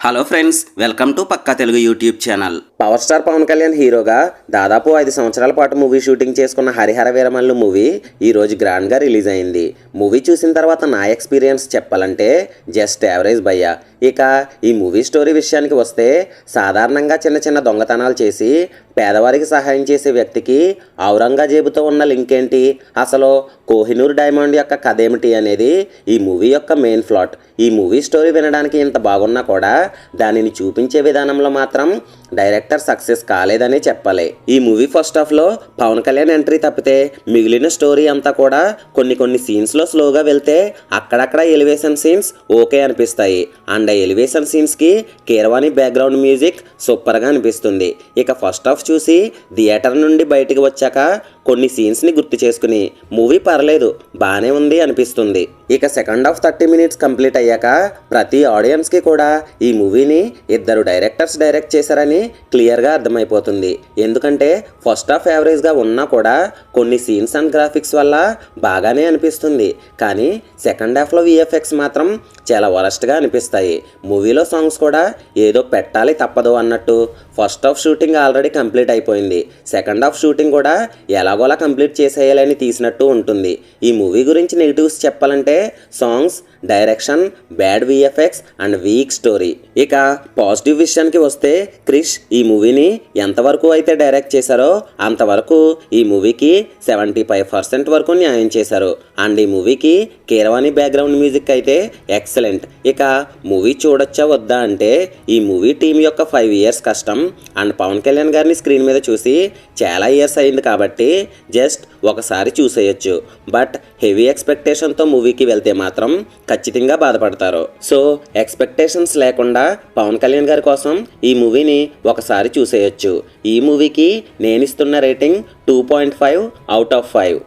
Hello friends welcome to Pakka Telugu YouTube channel power star Pawan Kalyan హీరోగా దాదాపు ఐదు సంవత్సరాల పాటు మూవీ షూటింగ్ చేసుకున్న హరిహర వీరమల్లు మూవీ ఈ రోజు రిలీజ్ అయింది. మూవీ చూసిన తర్వాత నా ఎక్స్పీరియన్స్ చెప్పాలంటే జస్ట్ యావరేజ్ భయ్యా. ఇక ఈ మూవీ స్టోరీ విషయానికి వస్తే సాధారణంగా చిన్న చిన్న దొంగతనాలు చేసి పేదవారికి సహాయం చేసే వ్యక్తికి ఔరంగజేబుతో ఉన్న లింక్ ఏంటి అసలు కోహినూర్ డైమండ్ యొక్క కథ ఏమిటి అనేది ఈ మూవీ యొక్క మెయిన్ ప్లాట్. ఈ మూవీ స్టోరీ వినడానికి ఇంత బాగున్నా కూడా దానిని చూపించే విధానంలో మాత్రం డైరెక్టర్ సక్సెస్ కాలేదనే చెప్పాలి. ఈ మూవీ ఫస్ట్ హాఫ్లో పవన్ కళ్యాణ్ ఎంట్రీ తప్పితే మిగిలిన స్టోరీ అంతా కూడా కొన్ని కొన్ని సీన్స్లో స్లోగా వెళ్తే అక్కడక్కడ ఎలివేషన్ సీన్స్ ఓకే అనిపిస్తాయి. అండ్ ఆ ఎలివేషన్ సీన్స్కి కీరవాణి బ్యాక్గ్రౌండ్ మ్యూజిక్ సూపర్గా అనిపిస్తుంది. ఇక ఫస్ట్ హాఫ్ చూసి థియేటర్ నుండి బయటికి వచ్చాక కొన్ని సీన్స్ని గుర్తు చేసుకుని మూవీ పర్లేదు బాగానే ఉంది అనిపిస్తుంది. ఇక second half thirty minutes complete అయ్యాక ప్రతి ఆడియన్స్కి కూడా ఈ మూవీని ఇద్దరు డైరెక్టర్స్ డైరెక్ట్ చేశారని క్లియర్గా అర్థమైపోతుంది. ఎందుకంటే ఫస్ట్ ఆఫ్ యావరేజ్గా ఉన్నా కూడా కొన్ని సీన్స్ అండ్ గ్రాఫిక్స్ వల్ల బాగానే అనిపిస్తుంది. కానీ సెకండ్ హాఫ్లో విఎఫ్ఎక్స్ మాత్రం చాలా వరస్ట్గా అనిపిస్తాయి. మూవీలో సాంగ్స్ కూడా ఏదో పెట్టాలి తప్పదు అన్నట్టు. First half shooting already complete అయిపోయింది. సెకండ్ హాఫ్ షూటింగ్ కూడా ఎలాగోలా కంప్లీట్ చేసేయాలని తీసినట్టు ఉంటుంది. ఈ మూవీ గురించి నెగిటివ్స్ చెప్పాలంటే songs direction bad VFX and weak story. ఇక పాజిటివ్ విషయానికి వస్తే క్రిష్ ఈ మూవీని ఎంతవరకు అయితే డైరెక్ట్ చేశారో అంతవరకు ఈ మూవీకి సెవెంటీ ఫైవ్ పర్సెంట్ వరకు న్యాయం చేశారు. అండ్ ఈ మూవీకి కీరవాణి బ్యాక్గ్రౌండ్ మ్యూజిక్ అయితే ఎక్సలెంట్ ఇక మూవీ చూడొచ్చా వద్దా అంటే ఈ మూవీ టీం యొక్క ఫైవ్ ఇయర్స్ కష్టం. అండ్ పవన్ కళ్యాణ్ గారిని స్క్రీన్ మీద చూసి చాలా ఇయర్స్ అయింది కాబట్టి జస్ట్ ఒకసారి చూసేయచ్చు. బట్ హెవీ ఎక్స్పెక్టేషన్తో మూవీకి వెళ్తే మాత్రం ఖచ్చితంగా బాధపడతారు. సో ఎక్స్పెక్టేషన్స్ లేకుండా పవన్ కళ్యాణ్ గారి కోసం ఈ మూవీని ఒకసారి చూసేయొచ్చు. ఈ మూవీకి నేను ఇస్తున్న rating two point five out of five.